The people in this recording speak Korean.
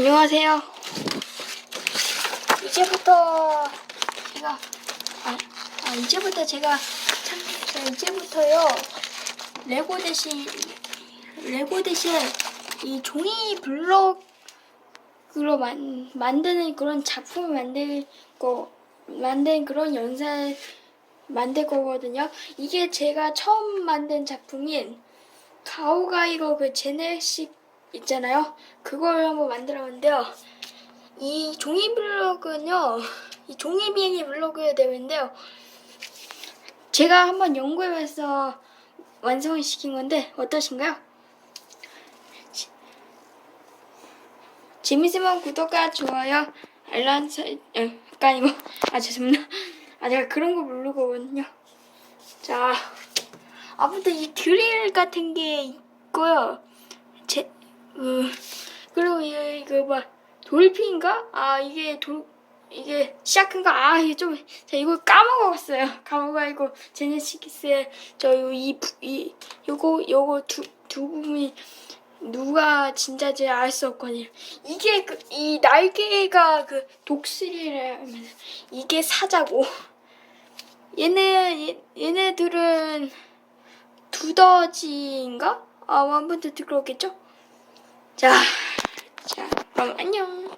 안녕하세요. 이제부터 제가 아, 아 이제부터 제가 참 자, 이제부터요 레고 대신 레고 대신 이 종이 블록으로 만, 만드는 그런 작품을 만들 거 만든 그런 영상 만들 거거든요. 이게 제가 처음 만든 작품인 가오가이로 그 제네식 있잖아요. 그걸 한번 만들었는데요. 이 종이 블록은요, 이 종이 비행기 블록이 되는데요. 제가 한번 연구해서 완성을 시킨 건데 어떠신가요? 지- 재밌으면 구독과 좋아요, 알람 설, 어, 아까 아니고, 아 죄송합니다. 아 제가 그런 거 모르거든요. 자, 아무튼 이 드릴 같은 게 있고요. 제, 음, 그리고 이- 이거 뭐 돌핀가? 아 이게 돌 이게 시작한가? 아 이게 좀 제가 이거 까먹었어요. 까먹어가지고 제네시키스의 저이이 이, 요거 요거 두 두 부분이 누가 진짜인지 알 수 없거든요. 이게 그, 이 날개가 그 독수리라면 이게 사자고 얘네 얘, 얘네들은 두더지인가? 아, 아무튼 그렇겠죠? 자, 자, 그럼 안녕.